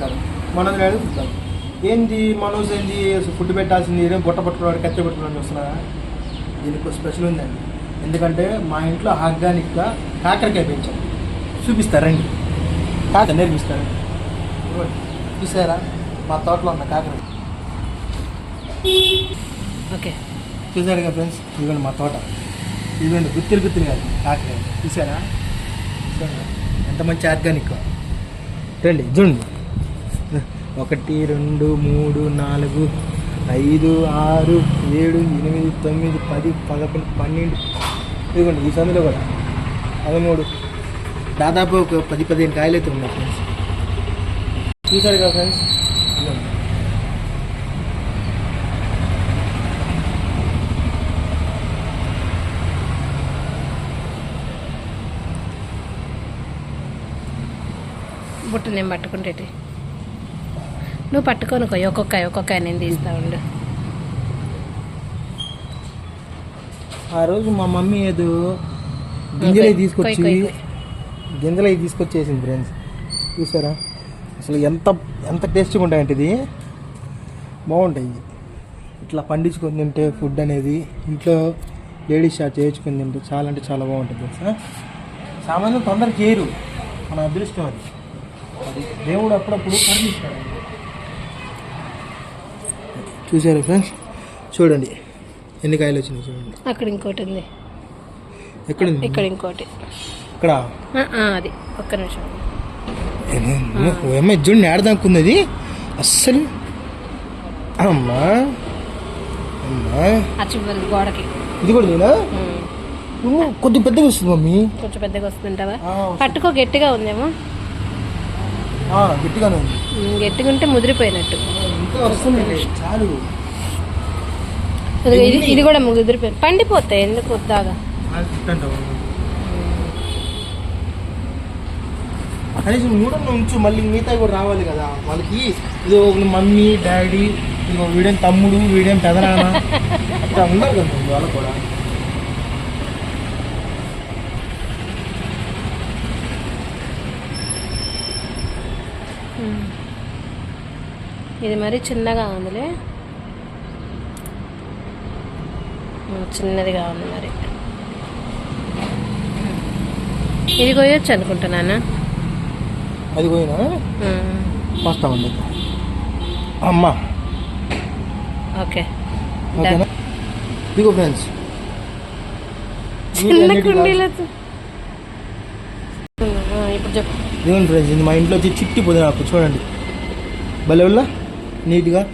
ఇస్తారు మనోజ్ అడిగి ఇస్తారు ఏంది మనోజ్ ఏంది? ఫుడ్ పెట్టాల్సింది ఏం బుట్ట పట్టుకున్నాడు కత్తి పట్టుకున్నాడు వస్తున్నారా దీనికి ఒక స్పెషల్ ఉందండి. ఎందుకంటే మా ఇంట్లో ఆర్గానిక్గా కాకరకాయ పెంచాం. చూపిస్తారండి కాక నేర్పిస్తారు. చూసారా? మా తోటలో ఉన్న కాకరకాయ ఓకే. చూసారు కదా ఫ్రెండ్స్? ఇదిగోండి మా తోట. ఇదిగోండి గుత్తిరి గుత్తిరి కాదు చూసారా? చూసారా? ఎంత మంచి ఆర్గానిక్. రండి చూడండి. ఒకటి రెండు మూడు నాలుగు ఐదు ఆరు ఏడు ఎనిమిది తొమ్మిది పది పదకొండు పన్నెండు. ఇదిగోండి ఈ సందులో కూడా పదమూడు. దాదాపు ఒక పది పదిహేను కాయలు అయితే ఉన్నాయి ఫ్రెండ్స్ చూసారు కదా ఫ్రెండ్స్ ఇదిగోండి బుట్ట నేను పట్టుకుంటే నువ్వు పట్టుకోనుకో ఒక్కొక్క ఒక్కొక్క నేను తీస్తా ఉండు. ఆ రోజు మా మమ్మీ ఏదో గింజలు తీసుకొచ్చి. గింజలు తీసుకొచ్చేసింది ఫ్రెండ్స్. చూసారా? అసలు ఎంత ఎంత టేస్ట్గా ఉంటాయంటే ఇది. బాగుంటాయి. ఇట్లా పండించుకొని తింటే ఫుడ్ అనేది ఇంట్లో లేడీస్ షాప్ చేయించుకొని తింటే చాలా అంటే చాలా బాగుంటుంది తెలుసా? సామాన్యం తొందర చేయరు. మన అదృష్టం అది. అది దేవుడు అప్పుడప్పుడు కరుణిస్తాడు. చూసారా ఫ్రెండ్స్? చూడండి. ఎన్ని కాయలు వచ్చినాయి చూడండి. అక్కడ ఇంకోటి ఉంది. ఎక్కడ ఉంది? ఇక్కడ ఇంకోటి. ఇక్కడ? అది. ఒక్క నిమిషం. ఏమో చూడండి ఏడదాకున్నది అది అస్సలు. అమ్మా. అమ్మా. గోడకి. ఇది కూడా నేనా? కొద్దిగా పెద్దగా వస్తుంది మమ్మీ. కొంచెం పెద్దగా వస్తుంటావా ఆ, వస్తుంది. పట్టుకో గట్టిగా ఉందేమో. ఆ, గట్టిగానే ఉంది. గట్టిగా ఉంటే ముదిరిపోయినట్టు. చాలు. ఇది ఇది కూడా ముదిరిపోయింది పండిపోతాయి ఎందుకు వద్దాగా? కనీసం మూడన్న ఉంచు మళ్ళీ మిగతా కూడా రావాలి కదా. వాళ్ళకి ఇది ఒక మమ్మీ డాడీ ఇదిగో వీడేం తమ్ముడు వీడేం పెదనాన్న. అట్లా ఉన్నారు కదా వాళ్ళు కూడా. ఇది మరి చిన్నగా ఉందిలే. చిన్నదిగా ఉంది మరి. ఇది కొయ్యొచ్చు అనుకుంటున్నానా అది పోయినా ఉమ్, వస్తామండి అమ్మా. ఓకే. ఓకేనా? ఇదిగో ఫ్రెండ్స్. చిన్న కుండీలతో ఇప్పుడు చెప్పు. ఇదిగోండి ఫ్రెండ్స్ ఇది మా ఇంట్లో వచ్చి చిట్టి పుదీనా ఆకు. చూడండి. భలే ఉల్లా ni juga